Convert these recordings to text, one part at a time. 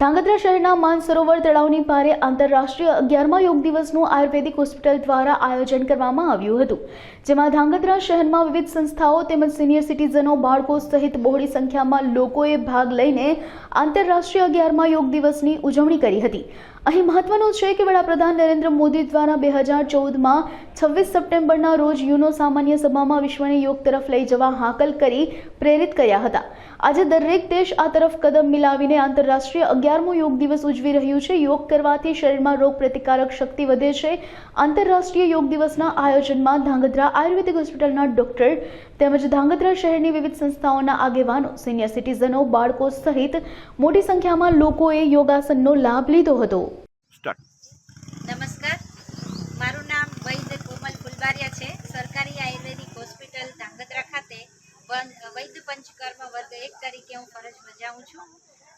ધાંગધ્રા શહેરના માનસરોવર તળાવની પારે આંતરરાષ્ટ્રીય અગિયારમા યોગ દિવસનું આયુર્વેદિક હોસ્પિટલ દ્વારા આયોજન કરવામાં આવ્યું હતું, જેમાં ધાંગધ્રા શહેરમાં વિવિધ સંસ્થાઓ તેમજ સિનિયર સિટીઝનો, બાળકો સહિત બહોળી સંખ્યામાં લોકોએ ભાગ લઈને આંતરરાષ્ટ્રીય અગિયારમા યોગ દિવસની ઉજવણી કરી હતી. અહીં મહત્વનું છે કે વડાપ્રધાન નરેન્દ્ર મોદી દ્વારા બે હજાર ચૌદમાં છવ્વીસ સપ્ટેમ્બરના રોજ યુનો સામાન્ય સભામાં વિશ્વને યોગ તરફ લઈ જવા હાકલ કરી પ્રેરિત કર્યા હતા. આજે દરેક દેશ આ તરફ કદમ મિલાવીને આંતરરાષ્ટ્રીય અગિયારમો યોગ દિવસ ઉજવી રહ્યું છે. યોગ કરવાથી શરીરમાં રોગ પ્રતિકારક શક્તિ વધે છે. આંતરરાષ્ટ્રીય યોગ દિવસના આયોજનમાં ધાંગધ્રા આયુર્વેદિક હોસ્પિટલના ડોક્ટર તેમજ ધાંગધ્રા શહેરની વિવિધ સંસ્થાઓના આગેવાનો સિનિયર સિટીઝનો બાળકો સહિત મોટી સંખ્યામાં લોકોએ યોગાસનનો લાભ લીધો હતો. નમસ્કાર. મારું નામ વૈદ્ય કોમલ ફુલબારિયા છે. સરકારી આયુર્વેદિક વૈદ્ય પંચકર્મ વર્ગ એક તરીકે હું ફરજ બજાવું છું.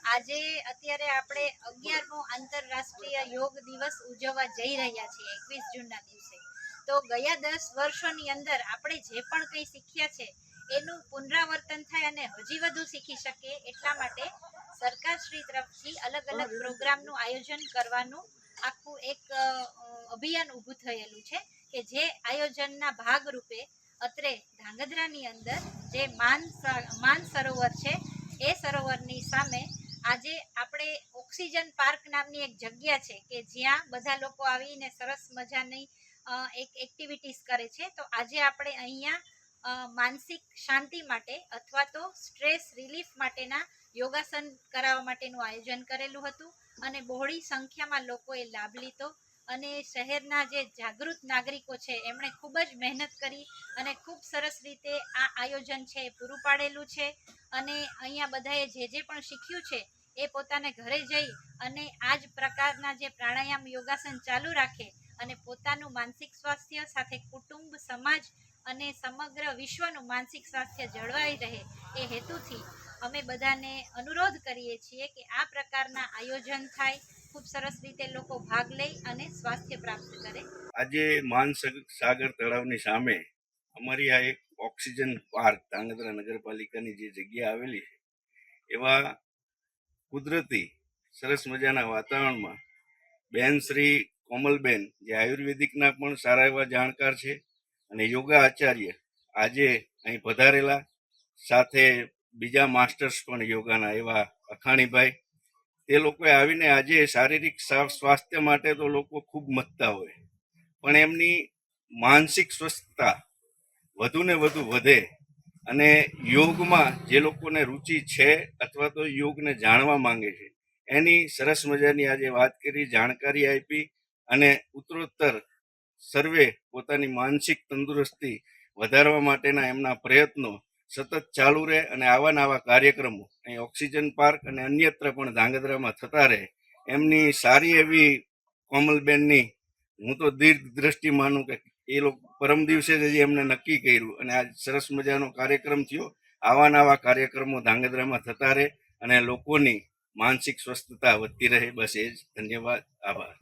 આજે અત્યારે આપણે અગિયારમો આંતરરાષ્ટ્રીય યોગ દિવસ ઉજવવા જઈ રહ્યા છીએ એકવીસ જૂનના દિવસે. તો ગયા દસ વર્ષોની અંદર આપણે જે પણ કંઈ શીખ્યા છે, એનું પુનરાવર્તન થાય અને હજી વધુ શીખી શકીએ એટલા માટે સરકારશ્રી તરફથી અલગ અલગ પ્રોગ્રામનું આયોજન કરવાનું આખું એક અભિયાન ઊભું થયેલું છે કે જે આયોજનના ભાગરૂપે અત્રે ધાંગધ્રાની અંદર જે માન માન સરોવર છે, એ સરોવરની સામે આજે આપણે ઓક્સિજન પાર્ક નામની એક જગ્યા છે કે જ્યાં બધા લોકો આવીને સરસ મજાની એક એક્ટિવિટીઝ કરે છે. તો આજે આપણે અહીંયા માનસિક શાંતિ માટે અથવા તો સ્ટ્રેસ રિલીફ માટેના યોગાસન કરાવવા માટેનું આયોજન કરેલું હતું અને બહોળી સંખ્યામાં લોકોએ લાભ લીધો. અને શહેરના જે જાગૃત નાગરિકો છે, એમણે ખૂબ જ મહેનત કરી અને ખૂબ સરસ રીતે આ આયોજન છે એ પૂરું પાડેલું છે. અને અહીંયા બધાએ જે જે પણ શીખ્યું છે, એ પોતાને ઘરે જઈ અને આ જ પ્રકારના જે પ્રાણાયામ યોગાસન ચાલુ રાખે અને પોતાનું માનસિક સ્વાસ્થ્ય સાથે કુટુંબ, સમાજ અને સમગ્ર વિશ્વનું માનસિક સ્વાસ્થ્ય જળવાઈ રહે એ હેતુથી અમે બધાને અનુરોધ કરીએ છીએ કે આ પ્રકારના આયોજન થાય ખૂબ સરસ રીતે લોકો ભાગ લઈ અને સ્વાસ્થ્ય પ્રાપ્ત કરે. આજે માનસાગર સાગર તળાવની સામે અમારી આ એક ઓક્સિજન પાર્ક ધાંગધ્રા નગરપાલિકાની જે જગ્યા આવેલી છે, એવા કુદરતી સરસ મજાના વાતાવરણમાં બેન શ્રી કોમલબેન, જે આયુર્વેદિકના પણ સારા એવા જાણકાર છે અને યોગા આચાર્ય આજે અહીં પધારેલા, સાથે બીજા માસ્ટર્સ પણ યોગાના એવા અખાણીભાઈ તે લોકોએ આવીને આજે શારીરિક સ્વા- સ્વાસ્થ્ય માટે તો લોકો ખૂબ મથતા હોય. પણ એમની માનસિક સ્વસ્થતા વધુ ને વધુ વધે અને યોગમાં જે લોકોને રુચિ છે અથવા તો યોગને જાણવા માંગે છે, એની સરસ મજાની આજે વાત કરી, જાણકારી આપી અને ઉત્તરોત્તર સર્વે પોતાની માનસિક તંદુરસ્તી વધારવા માટેના એમના પ્રયત્નો સતત ચાલુ રહે અને આવા નવા કાર્યક્રમો અહીં ઓક્સિજન પાર્ક અને અન્યત્ર પણ ધાંગધ્રામાં થતા રહે, એમની સારી એવી કોમલબેનની હું તો દીર્ઘ દ્રષ્ટિ માનું કે એ લોકો પરમ દિવસે જ એમને નક્કી કર્યું અને આ સરસ મજાનો કાર્યક્રમ થયો. આવા નવા કાર્યક્રમો ધાંગધ્રામાં થતા રહે અને લોકોની માનસિક સ્વસ્થતા વધતી રહે. બસ એ જ ધન્યવાદ. આભાર.